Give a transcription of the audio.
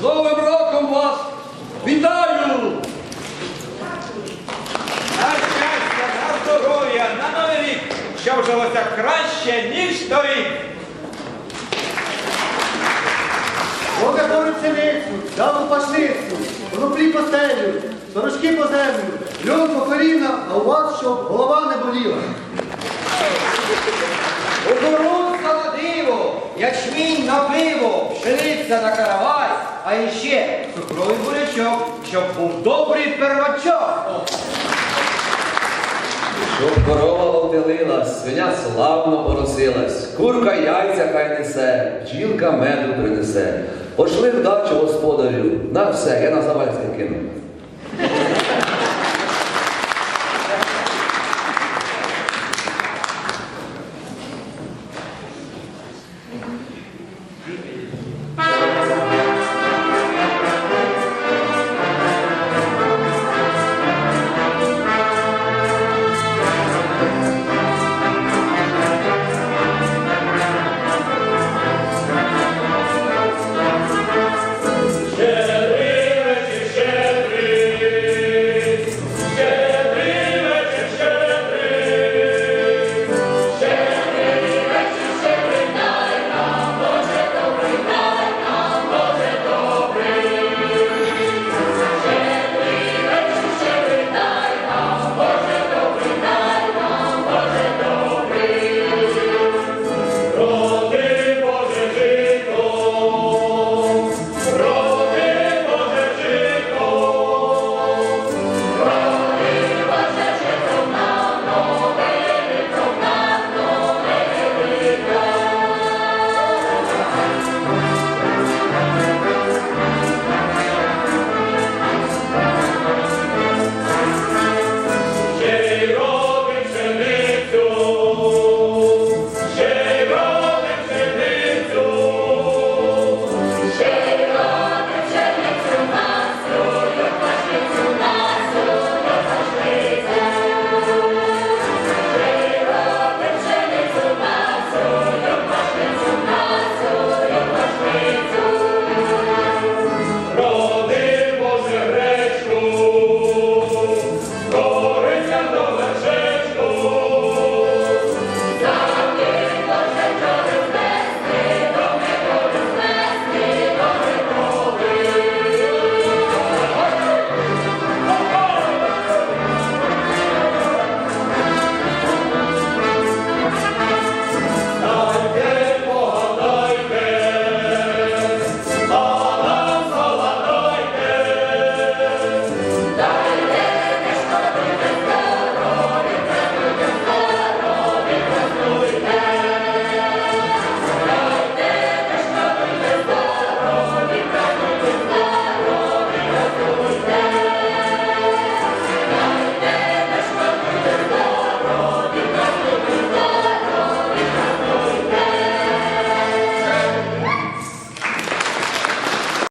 З Новим роком вас вітаю! На щастя, на здоров'я, на новий рік, щоб жилося краще, ніж торік. Бога пшеницю, даву пашницю, коноплі по стелю, сорочки по землю, льон по коліна, а у вас, щоб голова не боліла. Огород на диво, ячмінь на пиво, пшениця на каравай, а іще цукровий бурячок, щоб був добрий первачок. Щоб корова обділилась, свиня славно поросилась, курка яйця хай несе, бджілка меду принесе. Пошли вдачу господарю, на все, я на завальське кину.